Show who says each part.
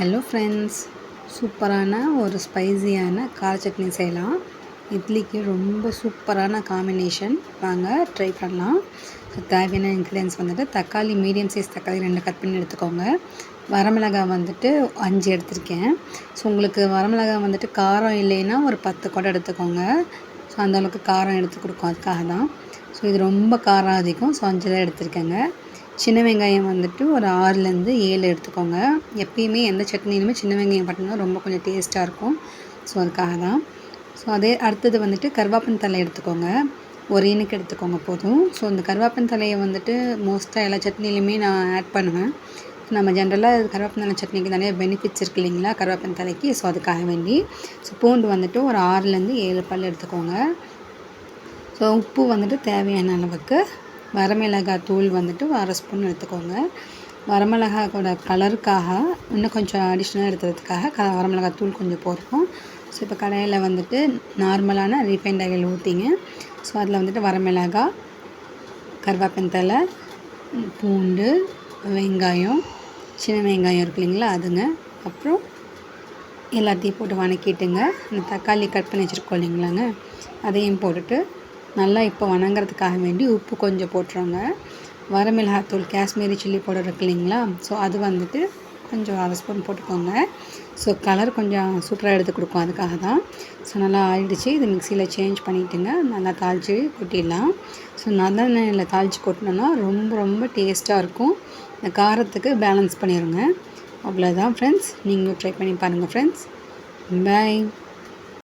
Speaker 1: Hello friends சூப்பரான ஒரு ஸ்பைசியான கார சட்னி செய்யலாம். இட்லிக்கு ரொம்ப சூப்பரான காம்பினேஷன் வாங்க ட்ரை பண்ணலாம். ஸோ தேவையான இன்க்ரீடியன்ஸ் வந்துட்டு தக்காளி மீடியம் சைஸ் தக்காளி ரெண்டு கட் பண்ணி எடுத்துக்கோங்க. வரமிளகாய் வந்துட்டு அஞ்சு எடுத்திருக்கேன். ஸோ உங்களுக்கு வரமிளகாய் வந்துட்டு காரம் இல்லைன்னா ஒரு பத்து கூட எடுத்துக்கோங்க. ஸோ அந்தளவுக்கு காரம் எடுத்து கொடுக்கும். அதுக்காக தான் ஸோ இது ரொம்ப காரம் அதிகம். ஸோ அஞ்சு தான் எடுத்திருக்கேங்க. சின்ன வெங்காயம் வந்துட்டு ஒரு ஆறுலேருந்து ஏழு எடுத்துக்கோங்க. எப்பயுமே எந்த சட்னிலுமே சின்ன வெங்காயம் பட்டினா ரொம்ப கொஞ்சம் டேஸ்ட்டாக இருக்கும். ஸோ அதுக்காக தான். ஸோ அதே அடுத்தது வந்துட்டு கருவேப்பன் தலை எடுத்துக்கோங்க. ஒரு இனுக்கு எடுத்துக்கோங்க போதும். ஸோ இந்த கருவேப்பன் தலையை வந்துட்டு மோஸ்ட்டாக எல்லா சட்னிலையுமே நான் ஆட் பண்ணுவேன். நம்ம ஜென்ரலாக கருவேப்பன் தலை சட்னிக்கு நிறைய பெனிஃபிட்ஸ் இருக்குது இல்லைங்களா? கருவேப்பன் தலைக்கு ஸோ அதுக்காக வேண்டி. ஸோ பூண்டு வந்துட்டு ஒரு ஆறுலேருந்து ஏழு பல் எடுத்துக்கோங்க. ஸோ உப்பு வந்துட்டு தேவையான அளவுக்கு வரமிளகாய் தூள் வந்துட்டு அரை ஸ்பூன் எடுத்துக்கோங்க. வரமிளகாயோட கலருக்காக இன்னும் கொஞ்சம் அடிஷ்னலாக எடுக்கிறதுக்காக க வரமிளகாய் தூள் கொஞ்சம் போடுறோம் ஸோ இப்போ கடையில் வந்துட்டு நார்மலான ரீஃபைண்ட் ஆயில் ஊற்றிங்க ஸோ அதில் வந்துட்டு வரமிளகாய் கருவேப்பந்தலை பூண்டு வெங்காயம் சின்ன வெங்காயம் இருக்கு இல்லைங்களா அதுங்க. அப்புறம் எல்லாத்தையும் போட்டு வணக்கிட்டுங்க. இந்த தக்காளி கட் பண்ணி வச்சுருக்கோம் இல்லைங்களாங்க அதையும் போட்டுட்டு நல்லா இப்போ வணங்குறதுக்காக வேண்டி உப்பு கொஞ்சம் போட்டுருங்க வரமிளகாத்தூள் காஷ்மீரி சில்லி பவுடர் இருக்கு இல்லைங்களா? ஸோ அது வந்துட்டு கொஞ்சம் அரை ஸ்பூன் போட்டுக்கோங்க. ஸோ கலர் கொஞ்சம் சூப்பராக எடுத்து கொடுக்கும். அதுக்காக தான். ஸோ நல்லா ஆயிடுச்சு. இது மிக்சியில் சேஞ்ச் பண்ணிட்டுங்க. நல்லா தாளித்து கொட்டிடலாம். ஸோ நல்லெண்ணெயில் தாளித்து கொட்டினோன்னா ரொம்ப ரொம்ப டேஸ்ட்டாக இருக்கும். இந்த காரத்துக்கு பேலன்ஸ் பண்ணிடுங்க அவ்வளோதான் ஃப்ரெண்ட்ஸ் நீங்களும் ட்ரை பண்ணி பாருங்கள் ஃப்ரெண்ட்ஸ் பாய்